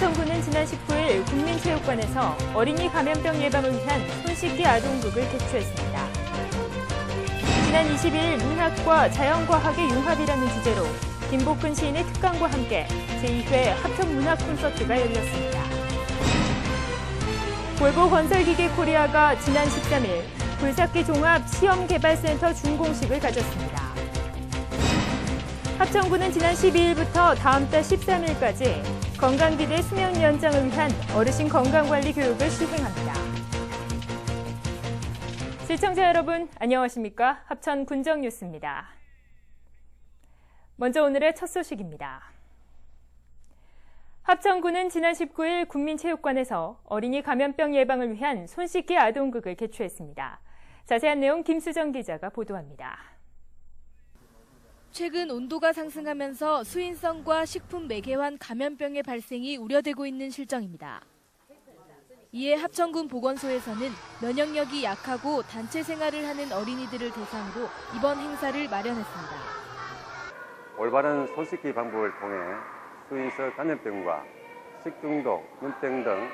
합천구는 지난 19일 국민체육관에서 어린이 감염병 예방을 위한 손 씻기 아동극을 개최했습니다. 지난 20일 문학과 자연과학의 융합이라는 주제로 김복근 시인의 특강과 함께 제2회 합천문학 콘서트가 열렸습니다. 볼보 건설기계 코리아가 지난 13일 굴삭기 종합 시험개발센터 준공식을 가졌습니다. 합천구는 지난 12일부터 다음 달 13일까지 건강기대 수명 연장을 위한 어르신 건강관리 교육을 시행합니다. 시청자 여러분, 안녕하십니까? 합천 군정 뉴스입니다. 먼저 오늘의 첫 소식입니다. 합천구는 지난 19일 국민체육관에서 어린이 감염병 예방을 위한 손 씻기 아동극을 개최했습니다. 자세한 내용 김수정 기자가 보도합니다. 최근 온도가 상승하면서 수인성과 식품 매개환 감염병의 발생이 우려되고 있는 실정입니다. 이에 합천군 보건소에서는 면역력이 약하고 단체 생활을 하는 어린이들을 대상으로 이번 행사를 마련했습니다. 올바른 손 씻기 방법을 통해 수인성 감염병과 식중독, 눈병 등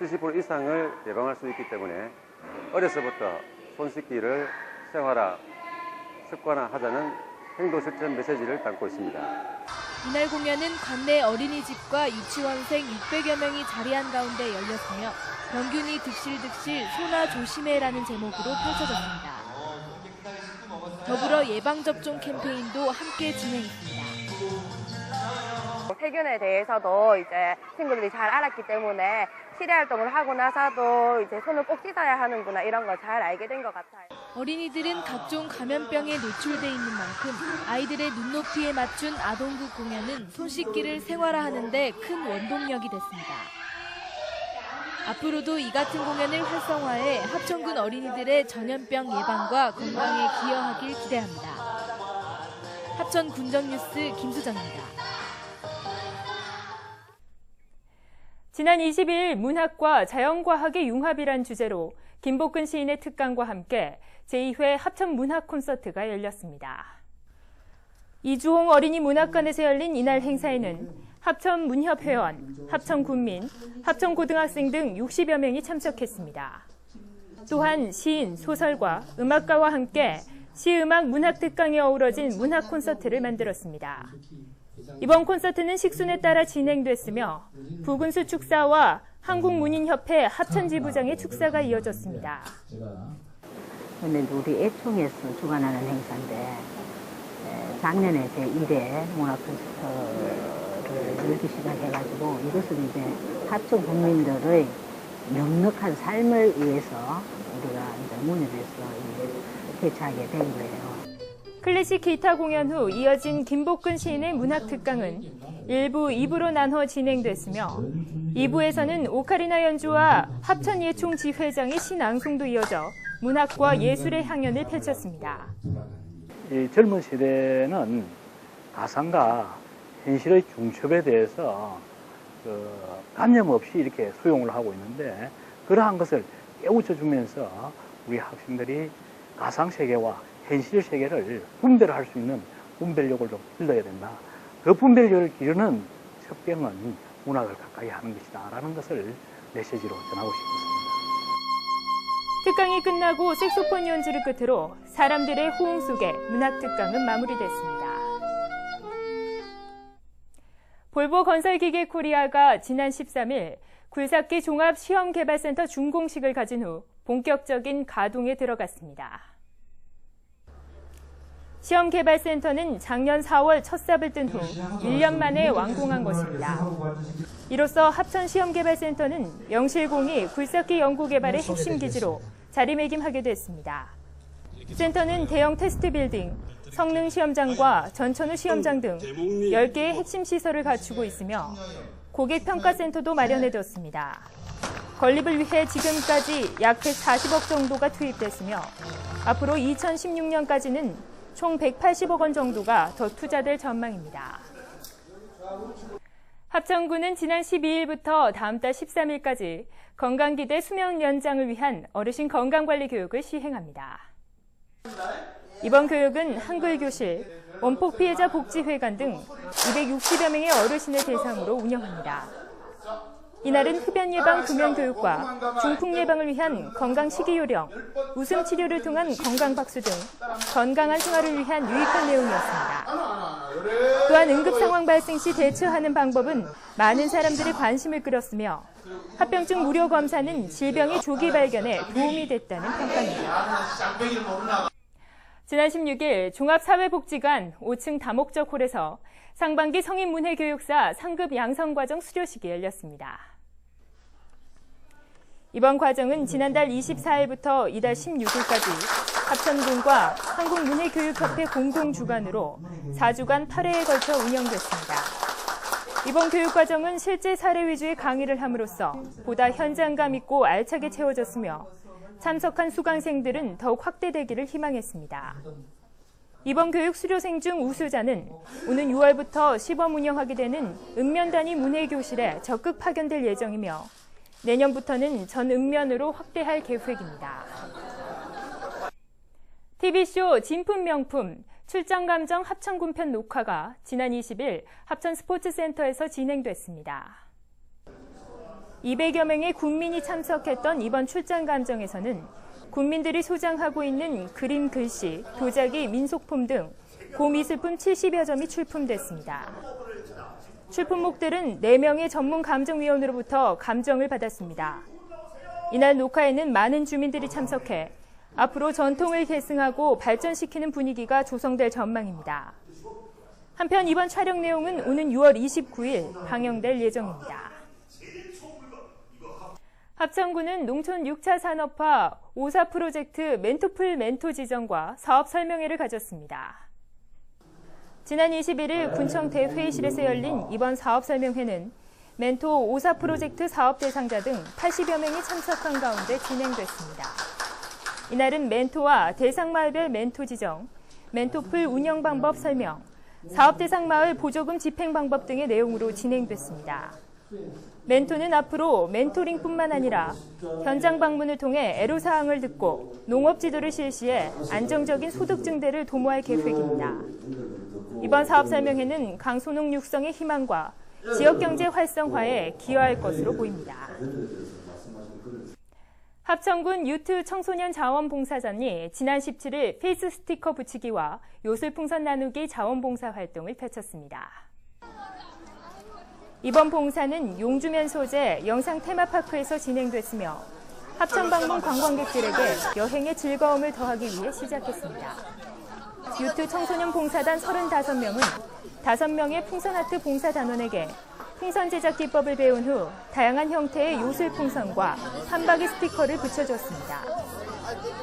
70% 이상을 예방할 수 있기 때문에 어려서부터 손 씻기를 생활화, 습관화하자는 행동 실천 메시지를 담고 있습니다. 이날 공연은 관내 어린이집과 유치원생 600여 명이 자리한 가운데 열렸으며 병균이 득실득실 소나 조심해라는 제목으로 펼쳐졌습니다. 더불어 예방접종 캠페인도 함께 진행했습니다. 세균에 대해서도 이제 친구들이 잘 알았기 때문에 실외 활동을 하고 나서도 이제 손을 꼭 씻어야 하는구나 이런 걸 잘 알게 된 것 같아요. 어린이들은 각종 감염병에 노출돼 있는 만큼 아이들의 눈높이에 맞춘 아동극 공연은 손 씻기를 생활화하는 데 큰 원동력이 됐습니다. 앞으로도 이 같은 공연을 활성화해 합천군 어린이들의 전염병 예방과 건강에 기여하길 기대합니다. 합천 군정뉴스 김수정입니다. 지난 20일 문학과 자연과학의 융합이란 주제로 김복근 시인의 특강과 함께 제2회 합천 문학 콘서트가 열렸습니다. 이주홍 어린이 문학관에서 열린 이날 행사에는 합천 문협 회원, 합천 군민, 합천 고등학생 등 60여 명이 참석했습니다. 또한 시인, 소설가, 음악가와 함께 시음악 문학 특강이 어우러진 문학 콘서트를 만들었습니다. 이번 콘서트는 식순에 따라 진행됐으며 부근수 축사와 한국문인협회 합천지부장의 축사가 이어졌습니다. 근데 우리 애총에서 주관하는 행사인데 에, 작년에 제 1회 문화 콘서트를 열기 시작해가지고 이것은 이제 합천 국민들의 넉넉한 삶을 위해서 우리가 이제 문협에서 이 개최하게 된 거예요. 클래식 기타 공연 후 이어진 김복근 시인의 문학 특강은 1부, 2부로 나눠 진행됐으며 2부에서는 오카리나 연주와 합천 예총 지회장의 신앙송도 이어져 문학과 예술의 향연을 펼쳤습니다. 이 젊은 세대는 가상과 현실의 중첩에 대해서 그 관념 없이 이렇게 수용을 하고 있는데 그러한 것을 깨우쳐 주면서 우리 학생들이 가상 세계와 현실 세계를 분별을 할수 있는 분별력을 좀 길러야 된다. 그 분별력을 기르는 첫 병은 문학을 가까이 하는 것이다. 라는 것을 메시지로 전하고 싶었습니다. 특강이 끝나고 색소폰 연주를 끝으로 사람들의 호응 속에 문학 특강은 마무리됐습니다. 볼보 건설기계 코리아가 지난 13일 굴삭기 종합 시험개발센터 준공식을 가진 후 본격적인 가동에 들어갔습니다. 시험개발센터는 작년 4월 첫 삽을 뜬 후 1년 만에 완공한 것입니다. 이로써 합천시험개발센터는 영실공이 굴삭기 연구개발의 핵심 기지로 자리매김하게 됐습니다. 센터는 대형 테스트 빌딩, 성능 시험장과 전천후 시험장 등 10개의 핵심 시설을 갖추고 있으며 고객 평가센터도 마련해뒀습니다. 건립을 위해 지금까지 약 140억 정도가 투입됐으며 앞으로 2016년까지는 총 180억 원 정도가 더 투자될 전망입니다. 합천구는 지난 12일부터 다음 달 13일까지 건강기대 수명 연장을 위한 어르신 건강관리 교육을 시행합니다. 이번 교육은 한글교실, 원폭 피해자 복지회관 등 260여 명의 어르신을 대상으로 운영합니다. 이날은 흡연 예방 금연 교육과 중풍 예방을 위한 건강 식이 요령, 웃음 치료를 통한 건강 박수 등 건강한 생활을 위한 유익한 내용이었습니다. 또한 응급 상황 발생 시 대처하는 방법은 많은 사람들의 관심을 끌었으며 합병증 무료 검사는 질병의 조기 발견에 도움이 됐다는 평가입니다. 지난 16일 종합사회복지관 5층 다목적 홀에서 상반기 성인문해교육사 상급 양성과정 수료식이 열렸습니다. 이번 과정은 지난달 24일부터 이달 16일까지 합천군과 한국문해교육협회 공동 주관으로 4주간 8회에 걸쳐 운영됐습니다. 이번 교육과정은 실제 사례 위주의 강의를 함으로써 보다 현장감 있고 알차게 채워졌으며 참석한 수강생들은 더욱 확대되기를 희망했습니다. 이번 교육 수료생 중 우수자는 오는 6월부터 시범 운영하게 되는 읍면단위 문해교실에 적극 파견될 예정이며 내년부터는 전 읍면으로 확대할 계획입니다. TV쇼 진품 명품 출장 감정 합천군편 녹화가 지난 20일 합천 스포츠센터에서 진행됐습니다. 200여 명의 국민이 참석했던 이번 출장 감정에서는 국민들이 소장하고 있는 그림, 글씨, 도자기, 민속품 등 고미술품 70여 점이 출품됐습니다. 출품목들은 4명의 전문 감정위원으로부터 감정을 받았습니다. 이날 녹화에는 많은 주민들이 참석해 앞으로 전통을 계승하고 발전시키는 분위기가 조성될 전망입니다. 한편 이번 촬영 내용은 오는 6월 29일 방영될 예정입니다. 합천군은 농촌 6차 산업화 5사 프로젝트 멘토풀 멘토 지정과 사업 설명회를 가졌습니다. 지난 21일 군청대 회의실에서 열린 이번 사업 설명회는 멘토 5사 프로젝트 사업 대상자 등 80여 명이 참석한 가운데 진행됐습니다. 이날은 멘토와 대상 마을별 멘토 지정, 멘토풀 운영 방법 설명, 사업 대상 마을 보조금 집행 방법 등의 내용으로 진행됐습니다. 멘토는 앞으로 멘토링뿐만 아니라 현장 방문을 통해 애로사항을 듣고 농업 지도를 실시해 안정적인 소득 증대를 도모할 계획입니다. 이번 사업 설명회는 강소농 육성의 희망과 지역경제 활성화에 기여할 것으로 보입니다. 합천군 유트 청소년 자원봉사전이 지난 17일 페이스 스티커 붙이기와 요술풍선 나누기 자원봉사 활동을 펼쳤습니다. 이번 봉사는 용주면 소재 영상 테마파크에서 진행됐으며 합천 방문 관광객들에게 여행의 즐거움을 더하기 위해 시작했습니다. 유트 청소년 봉사단 35명은 5명의 풍선아트 봉사단원에게 풍선 제작 기법을 배운 후 다양한 형태의 요술 풍선과 한바기 스티커를 붙여줬습니다.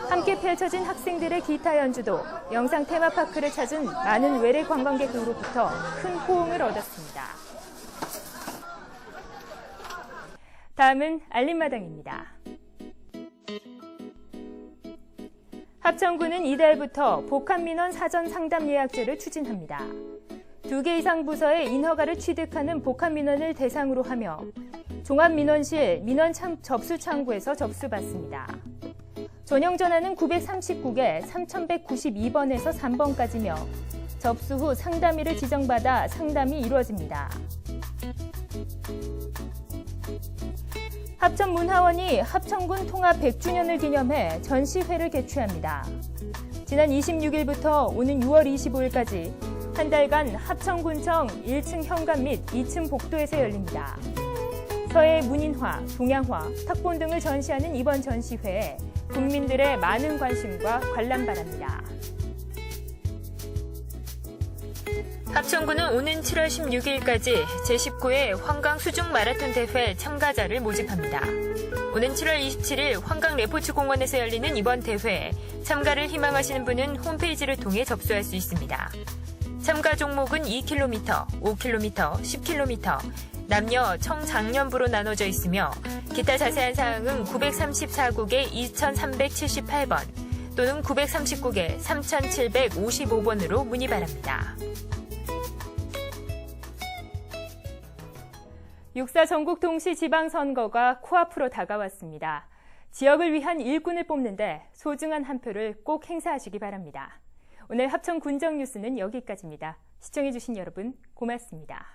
함께 펼쳐진 학생들의 기타 연주도 영상 테마파크를 찾은 많은 외래 관광객으로부터 큰 호응을 얻었습니다. 다음은 알림마당입니다. 합천구는 이달부터 복합민원 사전 상담 예약제를 추진합니다. 두 개 이상 부서의 인허가를 취득하는 복합민원을 대상으로 하며 종합민원실 민원 참, 접수 창구에서 접수받습니다. 전형 전화는 939개 3192번에서 3번까지며 접수 후 상담일을 지정받아 상담이 이루어집니다. 합천문화원이 합천군 통합 100주년을 기념해 전시회를 개최합니다. 지난 26일부터 오는 6월 25일까지 한 달간 합천군청 1층 현관 및 2층 복도에서 열립니다. 서해 문인화, 동양화, 탁본 등을 전시하는 이번 전시회에 국민들의 많은 관심과 관람 바랍니다. 합천구는 오는 7월 16일까지 제19회 환강 수중 마라톤 대회 참가자를 모집합니다. 오는 7월 27일 환강 레포츠 공원에서 열리는 이번 대회에 참가를 희망하시는 분은 홈페이지를 통해 접수할 수 있습니다. 참가 종목은 2km, 5km, 10km, 남녀 청장년부로 나눠져 있으며 기타 자세한 사항은 934국에 2378번 또는 939개 3755번으로 문의 바랍니다. 육사 전국 동시 지방선거가 코앞으로 다가왔습니다. 지역을 위한 일꾼을 뽑는데 소중한 한 표를 꼭 행사하시기 바랍니다. 오늘 합천 군정 뉴스는 여기까지입니다. 시청해주신 여러분 고맙습니다.